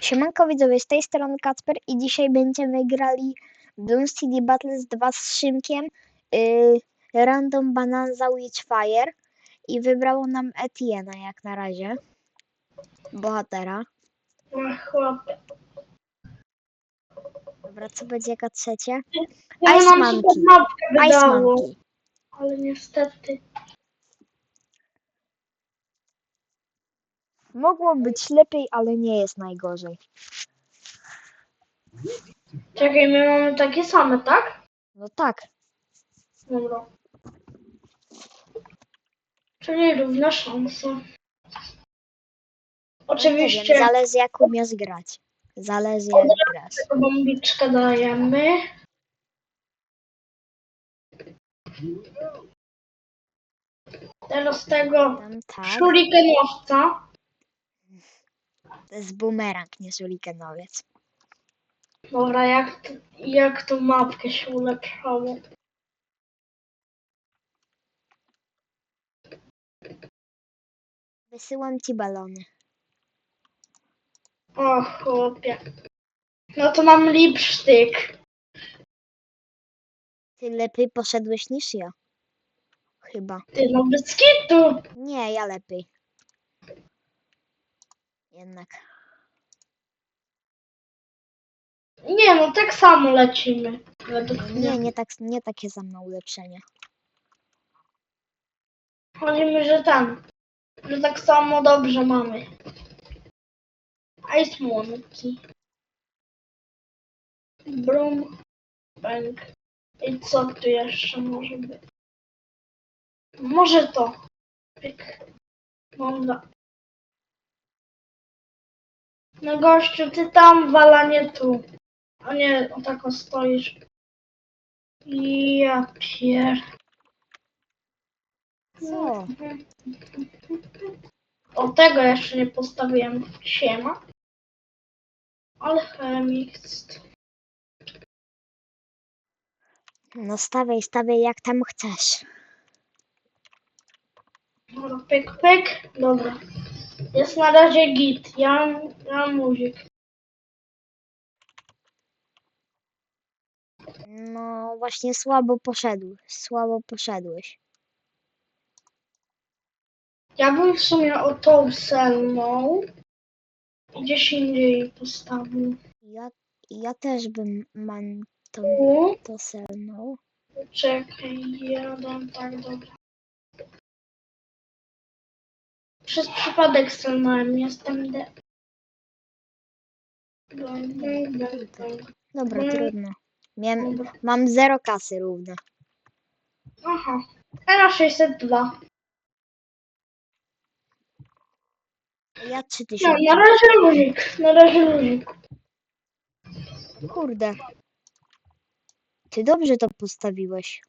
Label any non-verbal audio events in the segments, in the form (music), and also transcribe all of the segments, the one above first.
Siemanko widzowie, z tej strony Kacper i dzisiaj będziemy grali Bloom City Battles 2 z Szymkiem yy, Random Bananza Witchfire i wybrało nam Etiena jak na razie, bohatera. Ach, chłopie. Dobra, co będzie jako trzecie? Ja Ice Monkey. Ice Monkey. ale niestety. Mogło być lepiej, ale nie jest najgorzej. Czekaj, my mamy takie same, tak? No tak, Dobra. Czyli równa szansa. no Oczywiście zależy jak umiesz grać. Zależy jak grasz. bombiczkę dajemy. Teraz tego Tam tak, shurikenowca. To jest bumerang, nie shurikenowiec. Dobra, jak, t- jak tą mapkę się ulepszało. Wysyłam ci balony. O chłopie. No to mam lipsztyk. Ty lepiej poszedłeś niż ja. Chyba. Ty no bez kitu. Nie, ja lepiej. Jednak. Nie no, tak samo lecimy. Według mnie. Nie, nie, tak, nie takie same ulepszenia. Chodzi mi, że ten. Że tak samo dobrze mamy. Ice Monkey. Brum. Bank. I co tu jeszcze może być? Może to. Pyk. Dobra. No gościu, ty tam wala, nie tu. A nie, o tak o stoisz. Ja pier... Co? O tego jeszcze nie postawiłem. Siema. Alchemist. No stawiaj, stawiaj jak tam chcesz. Dobra, pyk, pyk. Dobra. Jest na razie git. Ja, mam- ja muzik. No właśnie słabo poszedł. Słabo poszedłeś. Ja bym w sumie o tą selną gdzieś indziej postawił. Ja, ja też bym mam tą, to selną. Czekaj, jeden, tak, dobra. Przez przypadek selnąłem, jestem de... Dobra, Mm. trudno. Miałem, Dobra. mam zero kasy równe. Aha. Era 602. Ja No, tysiące. na razie luzik. Na razie luzik. Kurde. Ty dobrze to postawiłeś.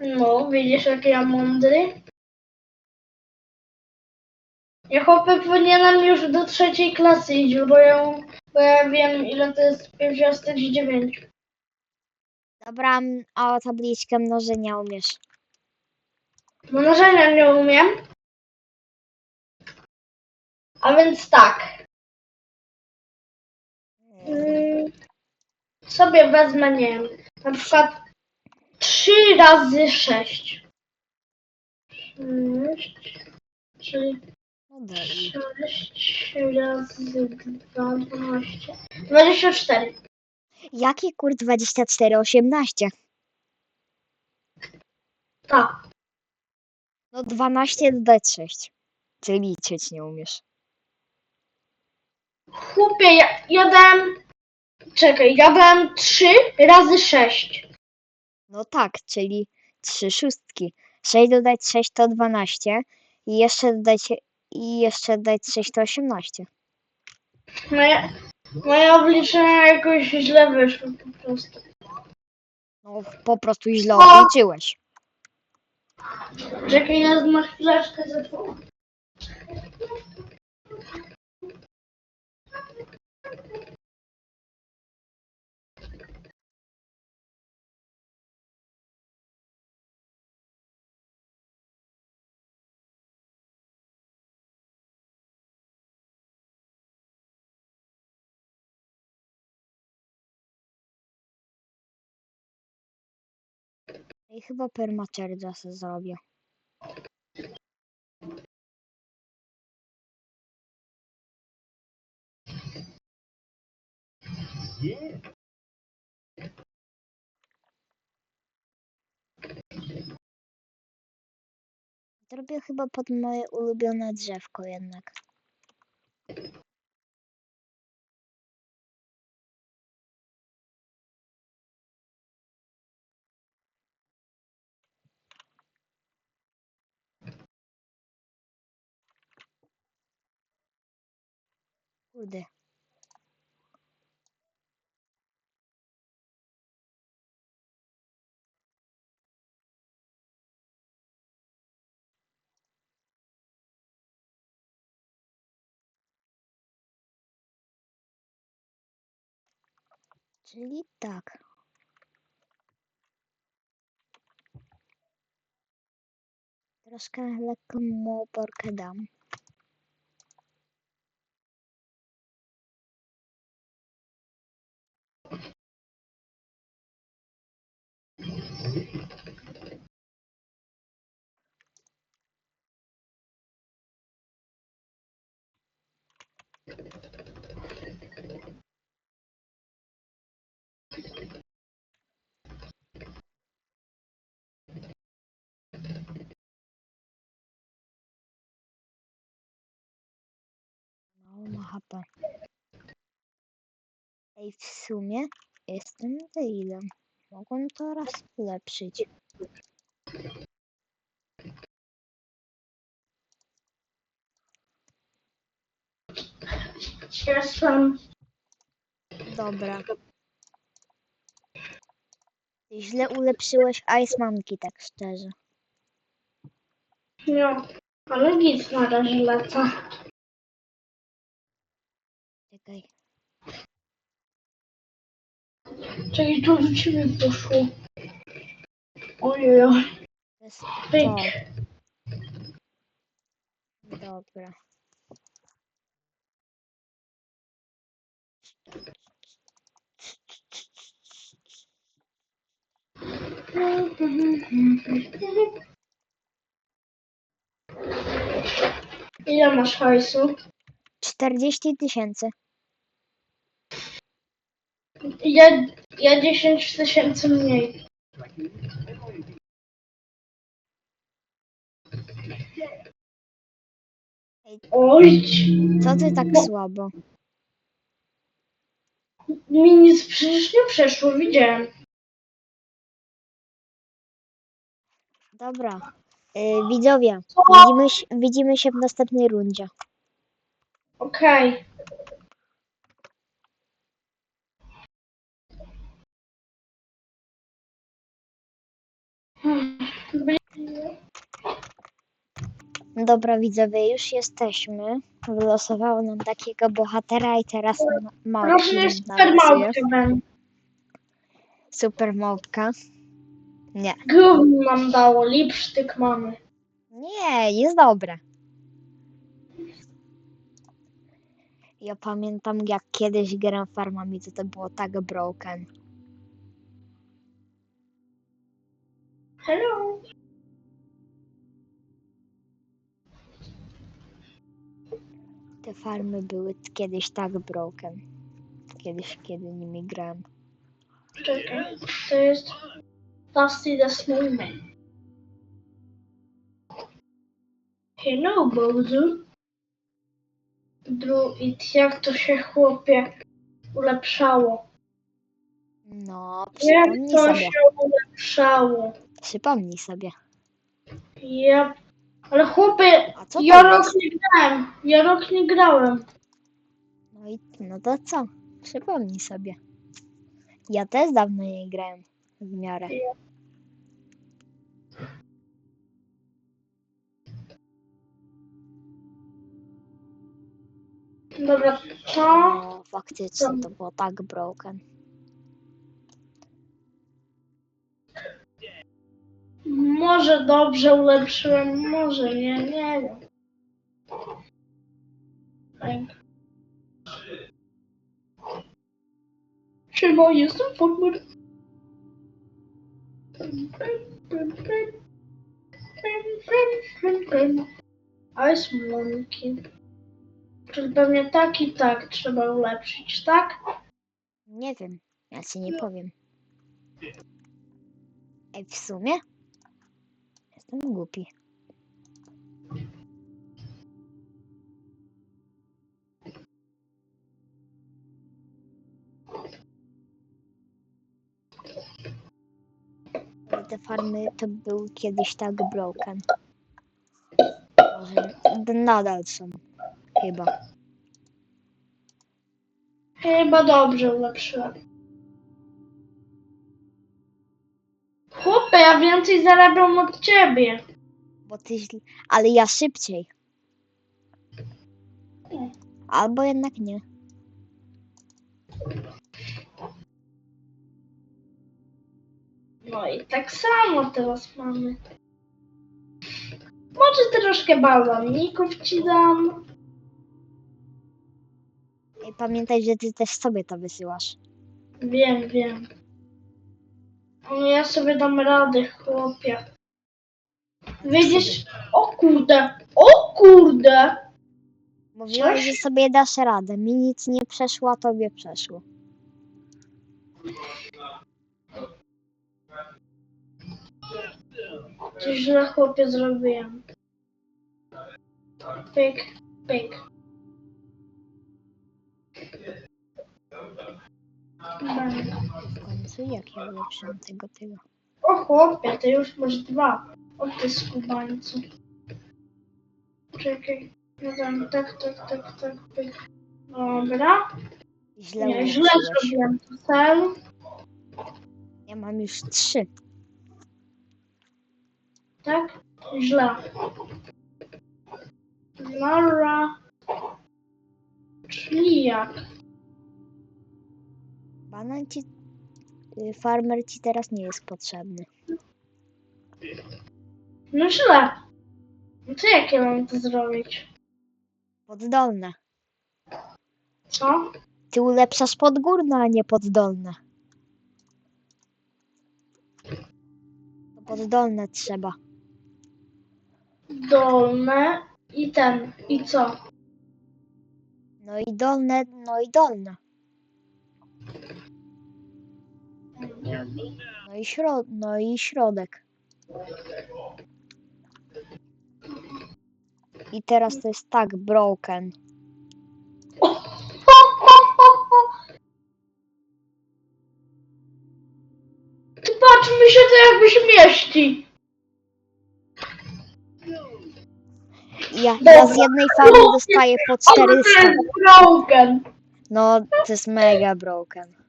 No, widzisz jak ja mądry? Ja chłopak powinienem już do trzeciej klasy iść, bo ja, bo ja wiem ile to jest 59. Dobra, m, o tabliczkę mnożenia umiesz. Mnożenia nie umiem. A więc tak. Mm, sobie wezmę, nie wiem, na przykład 3 razy 6. 6, 3, sekundę. i 6 24. Jaki kur 2418? Tak. No 12 dodać 6. Ty liczyć nie umiesz. Chłopie, ja, ja dałem. Czekaj, ja dałem 3 razy 6. No tak, czyli 3 szóstki. 6 dodać 6 to 12 i jeszcze dodać i jeszcze dodać 6 to 18. Moje, moje obliczenia jakoś źle wyszły po prostu. No po prostu źle obliczyłeś. Czekaj, ja na chwileczkę zacząłem. I chyba permacharge'a se zrobię. Zrobię chyba pod moje ulubione drzewko jednak. Kurde. Czyli tak. Troszkę lekką mu dam. Mapa. Efsumya es të në të ilën. Mogłem to raz ulepszyć. Jestem. Dobra. Ty źle ulepszyłeś Ice Monkey, tak szczerze. No, ale nic na razie lata. Czekaj. Czyli to do ciebie poszło. Ojej, To Pyk. Dobra. Ile masz hajsu? 40 tysięcy. Ja, ja 10 tysięcy mniej. Oj, Co ty tak słabo? mi nic przecież nie przeszło, widziałem. Dobra. Y, widzowie, widzimy, się- widzimy się w następnej rundzie. Okej. Dobra, widzowie, już jesteśmy. Wylosowało nam takiego bohatera i teraz ma- małpki Proszę nam super narysuje. małpkę będę. Super małpka. Nie. Gówno nam dało, lipsztyk mamy. Nie, jest dobre. Ja pamiętam jak kiedyś grałem farmami, to to było tak broken. Hello. Te farmy były kiedyś tak broken. Kiedyś, kiedy nimi grałem. Czekaj, to jest Dusty the Snowman. Hello, Bozu. Druid, jak to się chłopie ulepszało? No, Jak przypomnij to sobie. się ulepszało? Przypomnij sobie. Ja... Ale chłopie, A co ja rok jest? nie grałem. Ja rok nie grałem. No i no to co? Przypomnij sobie. Ja też dawno nie grałem w miarę. Dobra, to... No, faktycznie to było tak broken. Może dobrze ulepszyłem, może nie, nie wiem. Tak. Siema, jestem farmer. Ice Monkey. Czyli pewnie tak i tak trzeba ulepszyć, tak? Nie wiem, ja ci nie powiem. Ej, w sumie? Jestem głupi. Te farmy to był kiedyś tak broken. Może nadal są. Chyba. Chyba dobrze ulepszyłem. Chłopie, ja więcej zarabiam od ciebie. Bo ty źle... Ale ja szybciej. Albo jednak nie. No i tak samo teraz mamy. Może troszkę baloników ci dam. I pamiętaj, że ty też sobie to wysyłasz. Wiem, wiem. No ja sobie dam radę, chłopie. Widzisz? O kurde! O kurde! Mówiłaś, że sobie dasz radę. Mi nic nie przeszło, a tobie przeszło. Coś źle chłopie zrobiłem. Pyk, pyk. W końcu jak ja ulepszyłem tego tego. O chłopie, ty już masz dwa. O ty skubańcu. Czekaj. No tam, tak, tak, tak, tak, pyk. Dobra. Źle Nie, źle zrobiłem to cel. Ja mam już trzy. Tak? Źle. Dobra. Czyli jak? Banan ci... y, Farmer ci teraz nie jest potrzebny. No źle. No to jak ja mam to zrobić? Poddolne. Co? Ty ulepszasz podgórne, a nie poddolne. To poddolne trzeba. Dolne i ten. I co? No i dolne, no i dolne. No i, śro... no i środek. I teraz to jest tak broken. Ty patrz, mi się to jakbyś mieści. Ja, ja z jednej farmy dostaję po O, to 400. jest broken. No, to jest mega broken.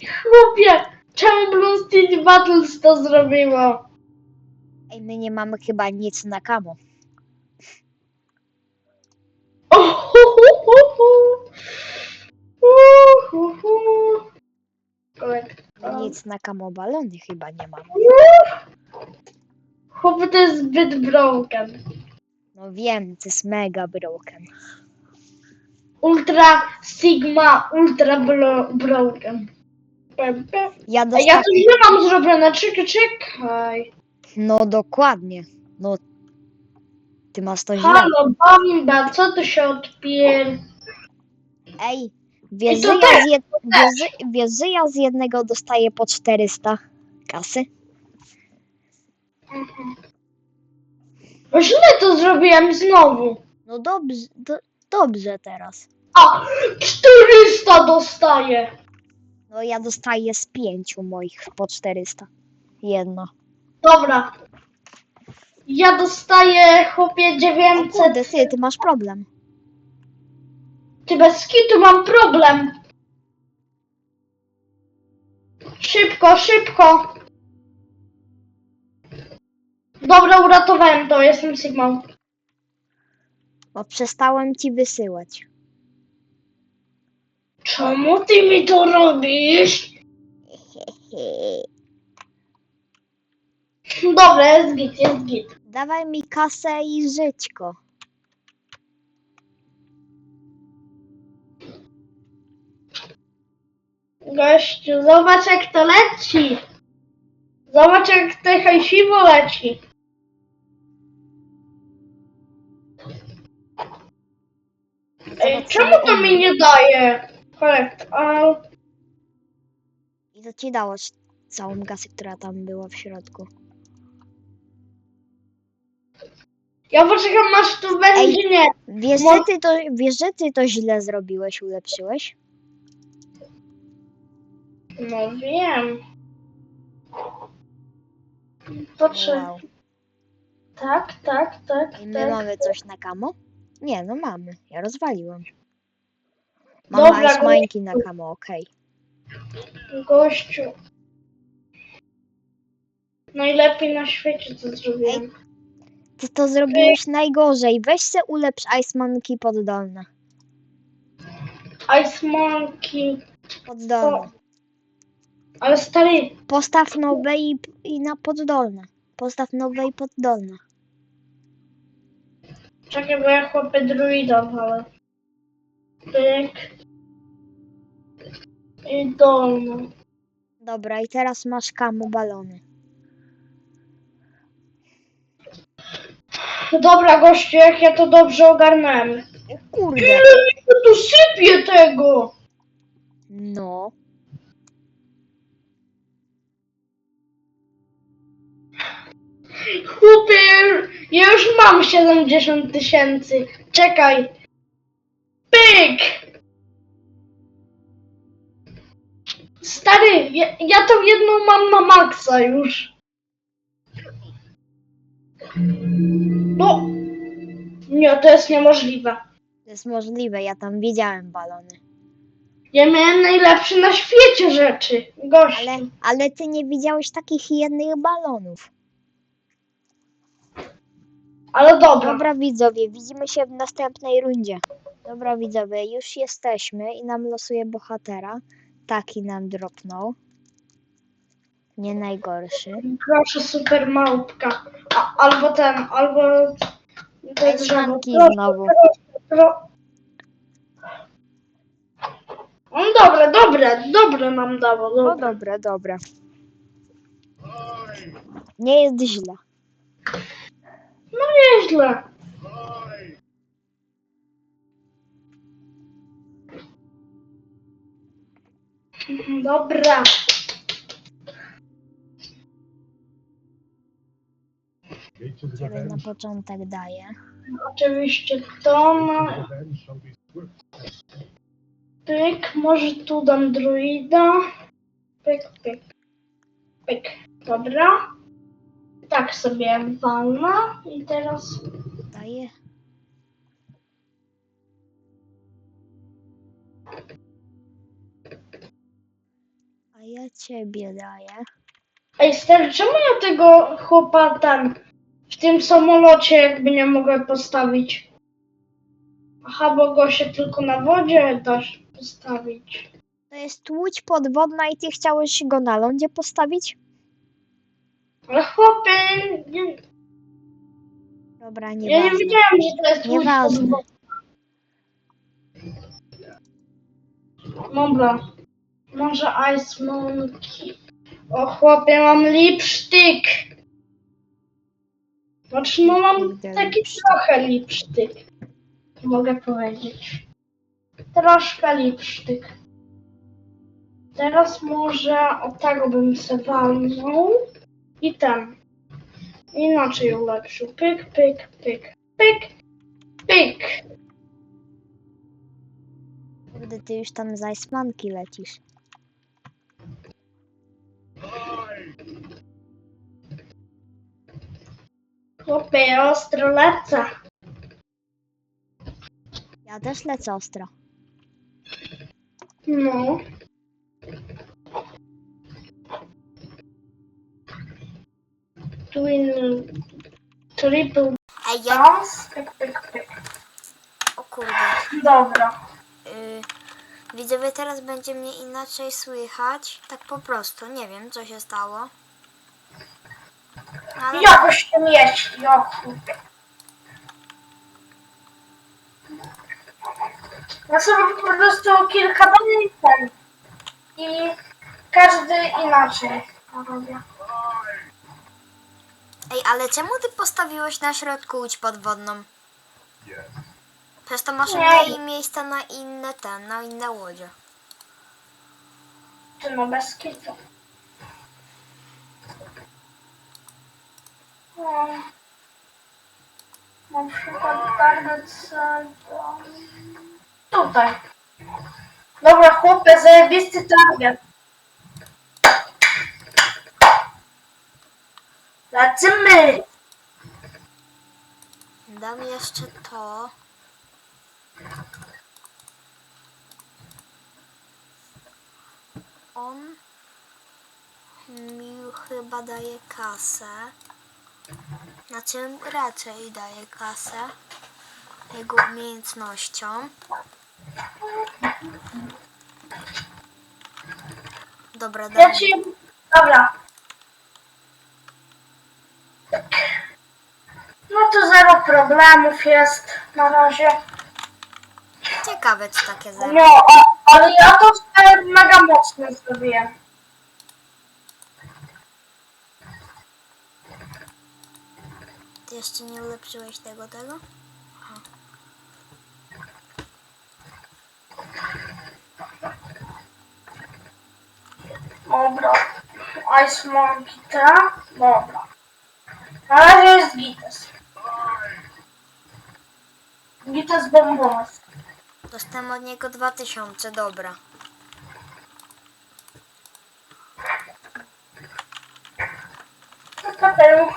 Chłopie, czemu Blue Steel Battles to zrobiło? Ej, my nie mamy chyba nic na kamo. Nic na kamo balony chyba nie mamy. Chłopie, to jest zbyt broken. No wiem, to jest mega broken. Ultra Sigma, ultra bro, broken. Ja A ja dostałem... tu nie mam zrobione, czekaj, czekaj. No dokładnie. No. Ty masz to źle. Halo, Bamba, co tu się odpier... Ej, wiesz, I że to ja z, jed... wiesz, że- wiesz, że ja z jednego dostaję po 400 kasy? Bo źle to zrobiłem znowu. No dobrze, do, dobrze teraz. A, 400 dostaję. No ja dostaję z pięciu moich po 400. Jedno. Dobra. Ja dostaję, chłopie, O 900. kurde, ty, ty masz problem. Ty bez kitu mam problem. Szybko, szybko. Dobra, uratowałem to, jestem Sigmą. Bo przestałem ci wysyłać. Czemu ty mi to robisz? (laughs) Dobra, jest git, jest git. Dawaj mi kasę i żyćko. Gościu, zobacz jak to leci. Zobacz jak te hajsiwo leci. Ej, czemu to mi nie daje? Correct, a... I to ci dało całą gasę, która tam była w środku. Ja poczekam aż tu będzie, nie. Wiesz, że ty to, wiesz, że ty to źle zrobiłeś, ulepszyłeś? No wiem. Poczekaj. Wow. Tak, tak, tak, I my tak. mamy coś na kamo? Nie, no mamy. Ja rozwaliłam. Dobra, Ice Mine'ki na kamo, okej. Gościu. Najlepiej na świecie to zrobiłem. Ty to zrobiłeś najgorzej. Weź se ulepsz Ice Monkey poddolne. Ice Monkey. Poddolne. Ale stary, Postaw nowe i, i na poddolne. Postaw nowe i poddolne. czekaj, bo ja chłopie druida ale. Pyk. I dolno. Dobra, i teraz masz kamo balony. Dobra, gościu, jak ja to dobrze ogarnąłem. Kurde. Ile ja tu sypię tego? No. Chłopie, ja już mam 70 tysięcy. Czekaj. Pyk! Stary, ja, ja tą jedną mam na maksa już. No. Nie, to jest niemożliwe. To jest możliwe, ja tam widziałem balony. Ja miałem najlepsze na świecie rzeczy. Gościu. Ale, ale ty nie widziałeś takich jednych balonów. Ale dobra. Dobra widzowie, widzimy się w następnej rundzie. Dobra widzowie, już jesteśmy i nam losuje bohatera. Taki nam dropnął. Nie najgorszy. Proszę, super małpka. A, albo ten, albo te drzewo. Szanki Proszę, znowu. pro... No dobre, dobre, dobre nam dało. No Dobre. dobra, dobra. Nie jest źle. Nieźle. Dobra. Ciebie na początek daję. Oczywiście to na pyk. Może tu dam druida. Pyk, pyk. Pyk. Dobra. Tak sobie walnę. I teraz Daję. A ja ciebie daję. Ej, stary, czemu ja tego chłopa tam w tym samolocie jakby nie mogę postawić? Aha, bo go się tylko na wodzie dasz postawić. To jest łódź podwodna i ty chciałeś go na lądzie postawić? Ale chłopie, nie, Dobra, ja nie wiedziałem, że to jest łódź Nieważne. podwodna. Dobra. Może Ice Monkey. O chłopie, mam lipsztyk. Znaczy, no mam taki trochę lipsztyk. Mogę powiedzieć. Troszkę lipsztyk. Teraz może od tego bym se walnął. I ten. Inaczej ulepszył. Pyk, pyk, pyk, pyk, pyk. Kurde, ty już tam z Icemanki lecisz. Chłopie, ostro lecę. Ja też lecę ostro. No. Twin... Triple. Pyk, pyk, pyk. O kurde. Dobra. Y, widzowie, teraz będzie mnie inaczej słychać. Tak po prostu, nie wiem co się stało. Jakoś to mieści, o kurde. Ja sobie po prostu kilka danych ten. I każdy inaczej robię. Ej, ale czemu ty postawiłeś na środku łódź podwodną? Przez to masz Nie. mniej miejsca na inne ten, na inne łodzie. Czy no bez kitu. Na przykład target Tutaj. Dobra, chłopie, zajebisty target. Lecimy! Dam jeszcze to. On mi chyba daje kasę. Znaczy raczej daje kasę jego umiejętnością. Dobra. Ja ci... Dobra. No to zero problemów jest na razie. Ciekawe, czy takie zero. No, a, ale ja to e, mega mocno zrobiłem. Ty jeszcze nie ulepszyłeś tego, tego? Dobra. Ice Monkey, tak? Dobra. Na razie jest Gites. Gites bombos. Dostałem od niego 2000, dobra. Kapelu.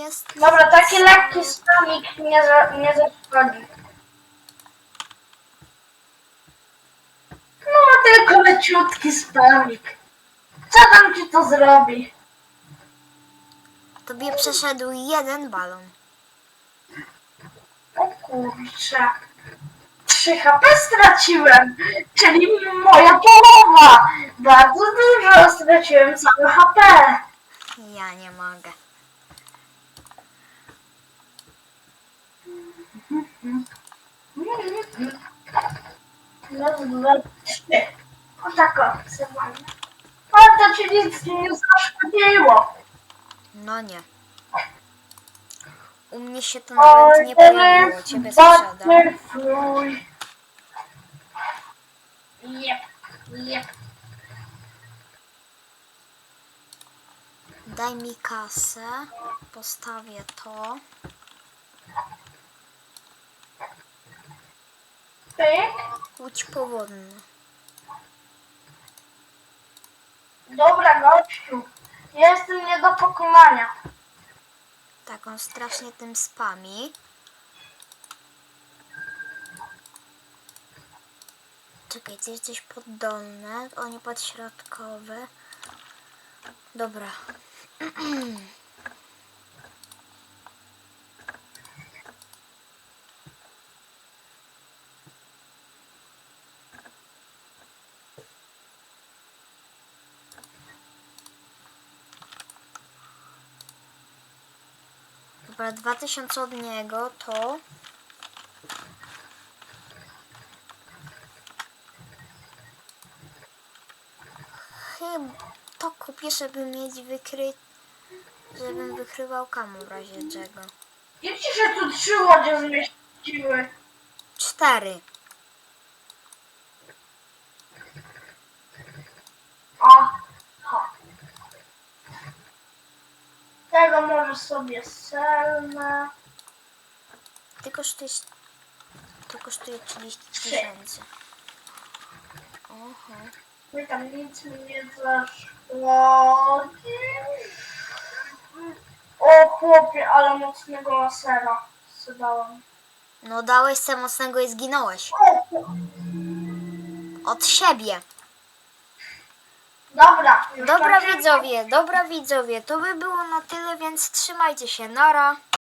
Jest... Dobra, taki lekki stamik nie, za, nie zaszkodzi. No, tylko leciutki spamik. Co tam ci to zrobi? Tobie przeszedł jeden balon. O kurczę. 3 HP straciłem, czyli moja połowa. Bardzo dużo, straciłem całe HP. Ja nie mogę. Raz, dwa, trzy. O tak ci nic nie zaszkodziło. No nie. U mnie się to nawet nie pojawiło. Ciebie sprzedam. Butterfly. Jep, jep. Daj mi kasę. Postawię to. Pyk. Łódź powodna. Dobra, gościu. Ja jestem nie do pokonania. Tak, on strasznie tym spami. Czekaj, ty jesteś poddolny, o nie podśrodkowy. Dobra. (clears throat) 2000 od niego to... Chyba to kupię, żeby mieć wykry... Żebym wykrywał kamu w razie czego. Ci się tu trzy łodzie zmieściły? Cztery. O, o. Tego może sobie selnę. Ty kosztuje... To kosztuje 30 tysięcy. Oho. My tam nic mi nie zaszkodzi. O chłopie, ale mocnego lasera zadałem. No dałeś se mocnego i zginąłeś. O, Od siebie. Dobra. Dobra widzowie, dobra widzowie, to by było na tyle, więc trzymajcie się, nara.